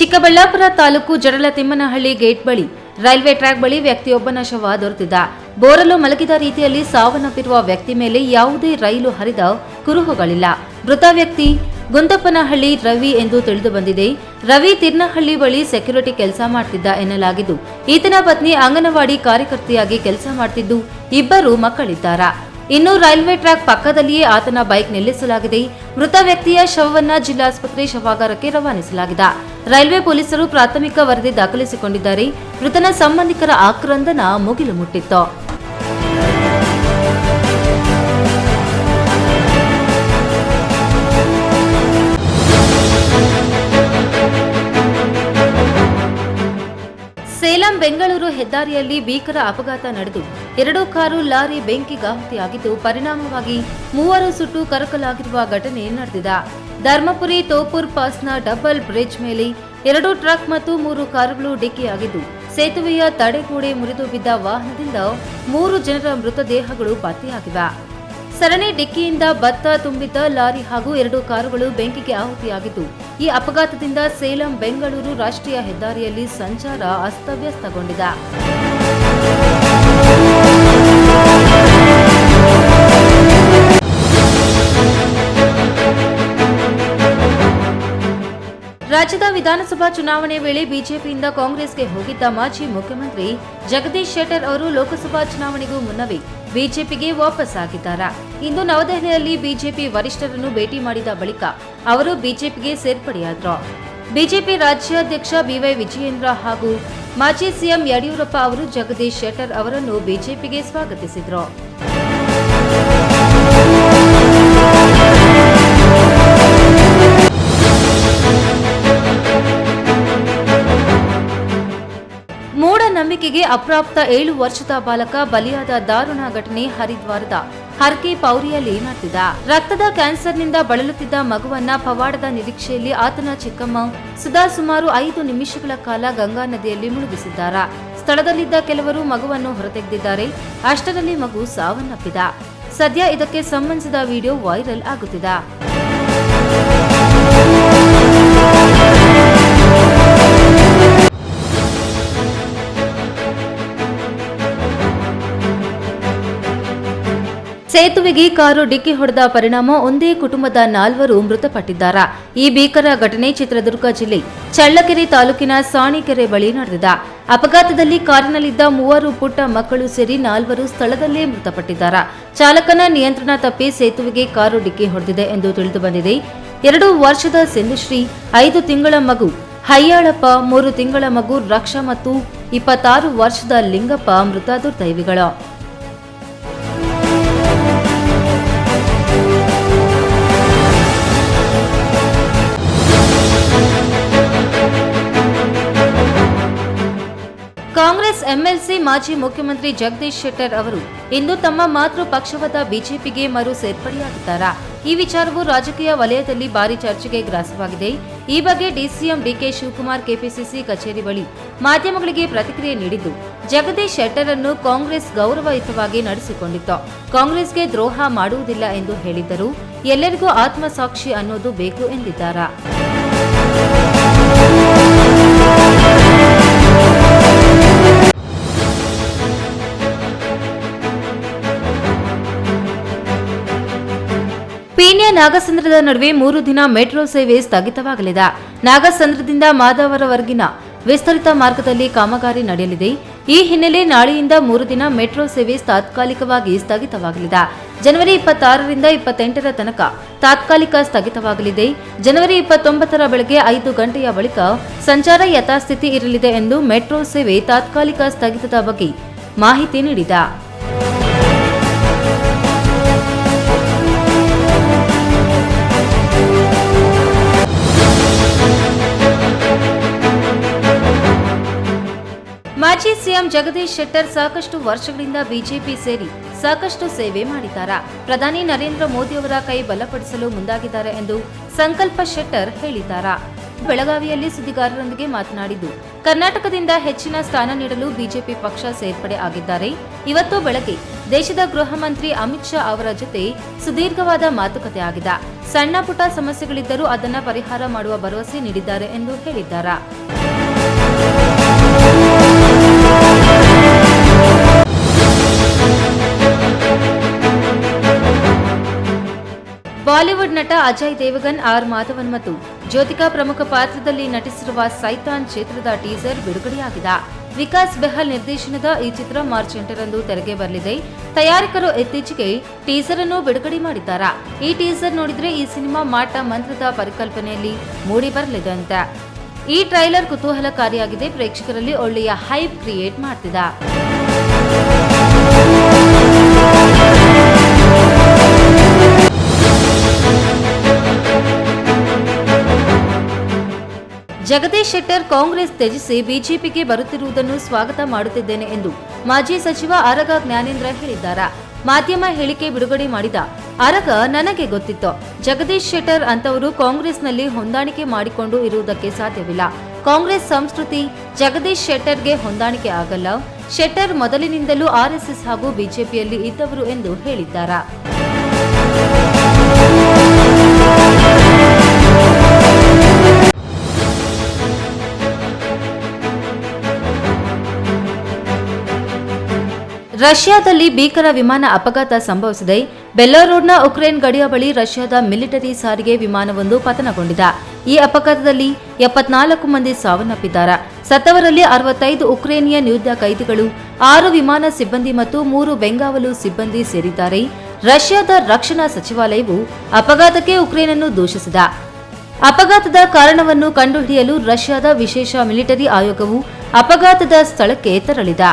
Chikkaballapur taluk Jadalathimmanahalli gate ಬಳಿ railway track ಬಳಿ ವ್ಯಕ್ತಿಯೊಬ್ಬನ ಶವ ದೊರೆತಿದ್ದ. ಬೋರಲು ಮಲಗಿದ ರೀತಿಯಲ್ಲಿ ಸಾವನ್ನಪ್ಪಿರುವ ವ್ಯಕ್ತಿ ಮೇಲೆ ಯಾವುದೇ ರೈಲು ಹರಿದ ಕುರುಹುಗಳಿಲ್ಲ. ಮೃತ ವ್ಯಕ್ತಿ ಗುಂದಪ್ಪನಹಳ್ಳಿ ರವಿ ಎಂದು ತಿಳಿದು ಬಂದಿದೆ. ರವಿ ತಿರ್ನಹಳ್ಳಿ ಬಳಿ ಸೆಕ್ಯೂರಿಟಿ ಕೆಲಸ ಮಾಡ್ತಿದ್ದ ಎನ್ನಲಾಗಿದ್ದು, ಈತನ ಪತ್ನಿ ಅಂಗನವಾಡಿ ಕಾರ್ಯಕರ್ತೆಯಾಗಿ ಕೆಲಸ ಮಾಡ್ತಿದ್ದು ಇಬ್ಬರು ಮಕ್ಕಳಿದ್ದಾರಾ. ಇನ್ನು ರೈಲ್ವೆ ಟ್ರ್ಯಾಕ್ ಪಕ್ಕದಲ್ಲಿಯೇ ಆತನ ಬೈಕ್ ನಿಲ್ಲಿಸಲಾಗಿದೆ. ಮೃತ ವ್ಯಕ್ತಿಯ ಶವವನ್ನ ಜಿಲ್ಲಾಸ್ಪತ್ರೆ ಶವಾಗಾರಕ್ಕೆ ರವಾನಿಸಲಾಗಿದೆ. ರೈಲ್ವೆ ಪೊಲೀಸರು ಪ್ರಾಥಮಿಕ ವರದಿ ದಾಖಲಿಸಿಕೊಂಡಿದ್ದಾರೆ. ಮೃತನ ಸಂಬಂಧಿಕರ ಆಕ್ರಂದನ ಮುಗಿಲು ಮುಟ್ಟಿತ್ತು. ಬೆಂಗಳೂರು ಹೆದ್ದಾರಿಯಲ್ಲಿ ಭೀಕರ ಅಪಘಾತ ನಡೆದು ಎರಡು ಕಾರು ಲಾರಿ ಬೆಂಕಿಗಾಹುತಿಯಾಗಿದ್ದು ಪರಿಣಾಮವಾಗಿ ಮೂವರು ಸುಟ್ಟು ಕರಕಲಾಗಿರುವ ಘಟನೆ ನಡೆದಿದೆ. ಧರ್ಮಪುರಿ ತೋಪುರ್ ಪಾಸ್ನ ಡಬಲ್ ಬ್ರಿಡ್ಜ್ ಮೇಲೆ ಎರಡು ಟ್ರಕ್ ಮತ್ತು ಮೂರು ಕಾರುಗಳು ಡಿಕ್ಕಿಯಾಗಿದ್ದು, ಸೇತುವೆಯ ತಡೆಗೋಡೆ ಮುರಿದು ಬಿದ್ದ ವಾಹನದಿಂದ ಮೂರು ಜನರ ಮೃತದೇಹಗಳು ಪತ್ತೆಯಾಗಿವೆ. ಸರಣಿ ಡಿಕ್ಕಿಯಿಂದ ಭತ್ತ ತುಂಬಿದ್ದ ಲಾರಿ ಹಾಗೂ ಎರಡು ಕಾರುಗಳು ಬೆಂಕಿಗೆ ಆಹುತಿಯಾಗಿದ್ದು, ಈ ಅಪಘಾತದಿಂದ ಸೇಲಂ, ಬೆಂಗಳೂರು ರಾಷ್ಟ್ರೀಯ ಹೆದ್ದಾರಿಯಲ್ಲಿ ಸಂಚಾರ ಅಸ್ತವ್ಯಸ್ತಗೊಂಡಿದೆ. ರಾಜ್ಯದ ವಿಧಾನಸಭಾ ಚುನಾವಣೆ ವೇಳೆ ಬಿಜೆಪಿಯಿಂದ ಕಾಂಗ್ರೆಸ್ಗೆ ಹೋಗಿದ್ದ ಮಾಜಿ ಮುಖ್ಯಮಂತ್ರಿ ಜಗದೀಶ್ ಶೆಟ್ಟರ್ ಅವರು ಲೋಕಸಭಾ ಚುನಾವಣೆಗೂ ಮುನ್ನವೇ ಬಿಜೆಪಿಗೆ ವಾಪಸ್ ಆಗಿದ್ದಾರಾ. ಇಂದು ನವದೆಹಲಿಯಲ್ಲಿ ಬಿಜೆಪಿ ವರಿಷ್ಠರನ್ನು ಭೇಟಿ ಮಾಡಿದ ಬಳಿಕ ಅವರು ಬಿಜೆಪಿಗೆ ಸೇರ್ಪಡೆಯಾದರು. ಬಿಜೆಪಿ ರಾಜ್ಯಾಧ್ಯಕ್ಷ ಬಿವೈ ವಿಜಯೇಂದ್ರ ಹಾಗೂ ಮಾಜಿ ಸಿಎಂ ಯಡಿಯೂರಪ್ಪ ಅವರು ಜಗದೀಶ್ ಶೆಟ್ಟರ್ ಅವರನ್ನು ಬಿಜೆಪಿಗೆ ಸ್ವಾಗತಿಸಿದ್ರು. ಮೂಢನಂಬಿಕೆಗೆ ಅಪ್ರಾಪ್ತ ಏಳು ವರ್ಷದ ಬಾಲಕ ಬಲಿಯಾದ ದಾರುಣ ಘಟನೆ ಹರಿದ್ವಾರದ ಹರ್ಕೆ ಪೌರಿಯಲ್ಲಿ ನಡೆದಿದೆ. ರಕ್ತದ ಕ್ಯಾನ್ಸರ್ನಿಂದ ಬಳಲುತ್ತಿದ್ದ ಮಗುವನ್ನ ಪವಾಡದ ನಿರೀಕ್ಷೆಯಲ್ಲಿ ಆತನ ಚಿಕ್ಕಮ್ಮ ಸುಧಾ ಸುಮಾರು ಐದು ನಿಮಿಷಗಳ ಕಾಲ ಗಂಗಾ ನದಿಯಲ್ಲಿ ಮುಳುಗಿಸಿದ್ದಾರ. ಸ್ಥಳದಲ್ಲಿದ್ದ ಕೆಲವರು ಮಗುವನ್ನು ಹೊರತೆಗೆದಿದ್ದಾರೆ. ಅಷ್ಟರಲ್ಲಿ ಮಗು ಸಾವನ್ನಪ್ಪಿದ. ಸದ್ಯ ಇದಕ್ಕೆ ಸಂಬಂಧಿಸಿದ ವಿಡಿಯೋ ವೈರಲ್ ಆಗುತ್ತಿದೆ. ಸೇತುವೆಗೆ ಕಾರು ಡಿಕ್ಕಿ ಹೊಡೆದ ಪರಿಣಾಮ, ಒಂದೇ ಕುಟುಂಬದ ನಾಲ್ವರು ಮೃತಪಟ್ಟಿದ್ದಾರೆ. ಈ ಭೀಕರ ಘಟನೆ ಚಿತ್ರದುರ್ಗ ಜಿಲ್ಲೆ ಚಳ್ಳಕೆರೆ ತಾಲೂಕಿನ ಸಾಣಿಕೆರೆ ಬಳಿ ನಡೆದಿದೆ. ಅಪಘಾತದಲ್ಲಿ ಕಾರಿನಲ್ಲಿದ್ದ ಮೂವರು ಪುಟ್ಟ ಮಕ್ಕಳು ಸೇರಿ ನಾಲ್ವರು ಸ್ಥಳದಲ್ಲೇ ಮೃತಪಟ್ಟಿದ್ದಾರೆ. ಚಾಲಕನ ನಿಯಂತ್ರಣ ತಪ್ಪಿ ಸೇತುವೆಗೆ ಕಾರು ಡಿಕ್ಕಿ ಹೊಡೆದಿದೆ ಎಂದು ತಿಳಿದು ಬಂದಿದೆ. ಎರಡು ವರ್ಷದ ಸಿಂಧುಶ್ರೀ, ಐದು ತಿಂಗಳ ಮಗು ಹಯ್ಯಾಳಪ್ಪ ಮೂರು ತಿಂಗಳ ಮಗು ರಕ್ಷಾ ಮತ್ತು ಇಪ್ಪತ್ತಾರು ವರ್ಷದ ಲಿಂಗಪ್ಪ ಮೃತ ದುರ್ದೈವಿಗಳು. ಎಂಎಲ್ಸಿ ಮಾಜಿ ಮುಖ್ಯಮಂತ್ರಿ ಜಗದೀಶ್ ಶೆಟ್ಟರ್ ಅವರು ಇಂದು ತಮ್ಮ ಮಾತೃ ಪಕ್ಷವಾದ ಬಿಜೆಪಿಗೆ ಮರು ಸೇರ್ಪಡೆಯಾಗಿದ್ದಾರಾ? ಈ ವಿಚಾರವು ರಾಜಕೀಯ ವಲಯದಲ್ಲಿ ಭಾರಿ ಚರ್ಚೆಗೆ ಗ್ರಾಸವಾಗಿದೆ. ಈ ಬಗ್ಗೆ ಡಿಸಿಎಂ ಡಿಕೆ ಶಿವಕುಮಾರ್ ಕೆಪಿಸಿಸಿ ಕಚೇರಿ ಬಳಿ ಮಾಧ್ಯಮಗಳಿಗೆ ಪ್ರತಿಕ್ರಿಯೆ ನೀಡಿದ್ದು, ಜಗದೀಶ್ ಶೆಟ್ಟರ್ ಅನ್ನು ಕಾಂಗ್ರೆಸ್ ಗೌರವಯುತವಾಗಿ ನಡೆಸಿಕೊಂಡಿತ್ತು. ಕಾಂಗ್ರೆಸ್ಗೆ ದ್ರೋಹ ಮಾಡುವುದಿಲ್ಲ ಎಂದು ಹೇಳಿದ್ದರು ಎಲ್ಲರಿಗೂ ಆತ್ಮಸಾಕ್ಷಿ ಅನ್ನೋದು ಬೇಕು ಎಂದಿದ್ದಾರಾ? ನಾಗಸಂದ್ರದ ನಡುವೆ ಮೂರು ದಿನ ಮೆಟ್ರೋ ಸೇವೆ ಸ್ಥಗಿತವಾಗಲಿದೆ. ನಾಗಸಂದ್ರದಿಂದ ಮಾದವರವರೆಗಿನ ವಿಸ್ತರಿತ ಮಾರ್ಗದಲ್ಲಿ ಕಾಮಗಾರಿ ನಡೆಯಲಿದೆ. ಈ ಹಿನ್ನೆಲೆ ನಾಳೆಯಿಂದ ಮೂರು ದಿನ ಮೆಟ್ರೋ ಸೇವೆ ತಾತ್ಕಾಲಿಕವಾಗಿ ಸ್ಥಗಿತವಾಗಲಿದೆ. ಜನವರಿ ಇಪ್ಪತ್ತಾರರಿಂದ ಇಪ್ಪತ್ತೆಂಟರ ತನಕ ತಾತ್ಕಾಲಿಕ ಸ್ಥಗಿತವಾಗಲಿದೆ. ಜನವರಿ ಇಪ್ಪತ್ತೊಂಬತ್ತರ ಬೆಳಗ್ಗೆ ಐದು ಗಂಟೆಯ ಬಳಿಕ ಸಂಚಾರ ಯಥಾಸ್ಥಿತಿ ಇರಲಿದೆ ಎಂದು ಮೆಟ್ರೋ ಸೇವೆ ತಾತ್ಕಾಲಿಕ ಸ್ಥಗಿತದ ಬಗ್ಗೆ ಮಾಹಿತಿ ನೀಡಿದೆ. ಸಿಎಂ ಜಗದೀಶ್ ಶೆಟ್ಟರ್ ಸಾಕಷ್ಟು ವರ್ಷಗಳಿಂದ ಬಿಜೆಪಿ ಸೇರಿ ಸಾಕಷ್ಟು ಸೇವೆ ಮಾಡಿದ್ದಾರೆ? ಪ್ರಧಾನಿ ನರೇಂದ್ರ ಮೋದಿಯವರ ಕೈ ಬಲಪಡಿಸಲು ಮುಂದಾಗಿದ್ದಾರೆ ಎಂದು ಸಂಕಲ್ಪ ಶೆಟ್ಟರ್ ಹೇಳಿದ್ದಾರೆ? ಬೆಳಗಾವಿಯಲ್ಲಿ ಸುದ್ದಿಗಾರರೊಂದಿಗೆ ಮಾತನಾಡಿದ್ದು, ಕರ್ನಾಟಕದಿಂದ ಹೆಚ್ಚಿನ ಸ್ಥಾನ ನೀಡಲು ಬಿಜೆಪಿ ಪಕ್ಷ ಸೇರ್ಪಡೆ ಆಗಿದ್ದಾರೆ. ಇವತ್ತು ಬೆಳಗ್ಗೆ ದೇಶದ ಗೃಹ ಮಂತ್ರಿ ಅಮಿತ್ ಶಾ ಅವರ ಜೊತೆ ಸುದೀರ್ಘವಾದ ಮಾತುಕತೆ ಆಗಿದೆ. ಸಣ್ಣ ಪುಟ್ಟ ಸಮಸ್ಯೆಗಳಿದ್ದರೂ ಅದನ್ನು ಪರಿಹಾರ ಮಾಡುವ ಭರವಸೆ ನೀಡಿದ್ದಾರೆ ಎಂದು ಹೇಳಿದ್ದಾರೆ? ನಟ ಅಜಯ್ ದೇವಗನ್, ಆರ್ ಮಾಧವನ್ ಮತ್ತು ಜ್ಯೋತಿಕಾ ಪ್ರಮುಖ ಪಾತ್ರದಲ್ಲಿ ನಟಿಸಿರುವ ಸೈತಾನ್ ಚಿತ್ರದ ಟೀಸರ್ ಬಿಡುಗಡೆಯಾಗಿದೆ. ವಿಕಾಸ್ ಬೆಹಲ್ ನಿರ್ದೇಶನದ ಈ ಚಿತ್ರ ಮಾರ್ಚ್ ಎಂಟರಂದು ತೆರೆಗೆ ಬರಲಿದೆ. ತಯಾರಕರು ಇತ್ತೀಚೆಗೆ ಟೀಸರ್ ಅನ್ನು ಬಿಡುಗಡೆ ಮಾಡಿದ್ದಾರೆ. ಈ ಟೀಸರ್ ನೋಡಿದ್ರೆ ಈ ಸಿನಿಮಾ ಮಾಟ ಮಂತ್ರದ ಪರಿಕಲ್ಪನೆಯಲ್ಲಿ ಮೂಡಿ ಬರಲಿದೆ ಅಂತ ಈ ಟ್ರೈಲರ್ ಕುತೂಹಲಕಾರಿಯಾಗಿದೆ. ಪ್ರೇಕ್ಷಕರಲ್ಲಿ ಒಳ್ಳೆಯ ಹೈಪ್ ಕ್ರಿಯೇಟ್ ಮಾಡ್ತಿದೆ. ಜಗದೀಶ್ ಶೆಟ್ಟರ್ ಕಾಂಗ್ರೆಸ್ ತ್ಯಜಿಸಿ ಬಿಜೆಪಿಗೆ ಬರುತ್ತಿರುವುದನ್ನು ಸ್ವಾಗತ ಮಾಡುತ್ತಿದ್ದೇನೆ ಎಂದು ಮಾಜಿ ಸಚಿವ ಅರಗ ಜ್ಞಾನೇಂದ್ರ ಹೇಳಿದ್ದಾರೆ. ಮಾಧ್ಯಮ ಹೇಳಿಕೆ ಬಿಡುಗಡೆ ಮಾಡಿದ ಅರಗ ನನಗೆ ಗೊತ್ತಿತ್ತು. ಜಗದೀಶ್ ಶೆಟ್ಟರ್ ಅಂತವರು ಕಾಂಗ್ರೆಸ್ನಲ್ಲಿ ಹೊಂದಾಣಿಕೆ ಮಾಡಿಕೊಂಡು ಇರುವುದಕ್ಕೆ ಸಾಧ್ಯವಿಲ್ಲ. ಕಾಂಗ್ರೆಸ್ ಸಂಸ್ಕೃತಿ ಜಗದೀಶ್ ಶೆಟ್ಟರ್ಗೆ ಹೊಂದಾಣಿಕೆ ಆಗಲ್ಲ. ಶೆಟ್ಟರ್ ಮೊದಲಿನಿಂದಲೂ ಆರ್ಎಸ್ಎಸ್ ಹಾಗೂ ಬಿಜೆಪಿಯಲ್ಲಿ ಇದ್ದವರು ಎಂದು ಹೇಳಿದ್ದಾರೆ. ರಷ್ಯಾದಲ್ಲಿ ಭೀಕರ ವಿಮಾನ ಅಪಘಾತ ಸಂಭವಿಸಿದೆ. ಬೆಲ್ಲಾರೋಡ್ನ ಉಕ್ರೇನ್ ಗಡಿಯ ಬಳಿ ರಷ್ಯಾದ ಮಿಲಿಟರಿ ಸಾರಿಗೆ ವಿಮಾನವೊಂದು ಪತನಗೊಂಡಿದೆ. ಈ ಅಪಘಾತದಲ್ಲಿ ಎಪ್ಪತ್ನಾಲ್ಕು ಮಂದಿ ಸಾವನ್ನಪ್ಪಿದ್ದಾರೆ. ಸತ್ತವರಲ್ಲಿ ಅರವತ್ತೈದು ಉಕ್ರೇನಿಯನ್ ಯುದ್ಧ ಕೈದಿಗಳು, ಆರು ವಿಮಾನ ಸಿಬ್ಬಂದಿ ಮತ್ತು ಮೂರು ಬೆಂಗಾವಲು ಸಿಬ್ಬಂದಿ ಸೇರಿದ್ದಾರೆ. ರಷ್ಯಾದ ರಕ್ಷಣಾ ಸಚಿವಾಲಯವು ಅಪಘಾತಕ್ಕೆ ಉಕ್ರೇನ್ ಅನ್ನು ದೂಷಿಸಿದೆ. ಅಪಘಾತದ ಕಾರಣವನ್ನು ಕಂಡುಹಿಡಿಯಲು ರಷ್ಯಾದ ವಿಶೇಷ ಮಿಲಿಟರಿ ಆಯೋಗವು ಅಪಘಾತದ ಸ್ಥಳಕ್ಕೆ ತೆರಳಿದೆ.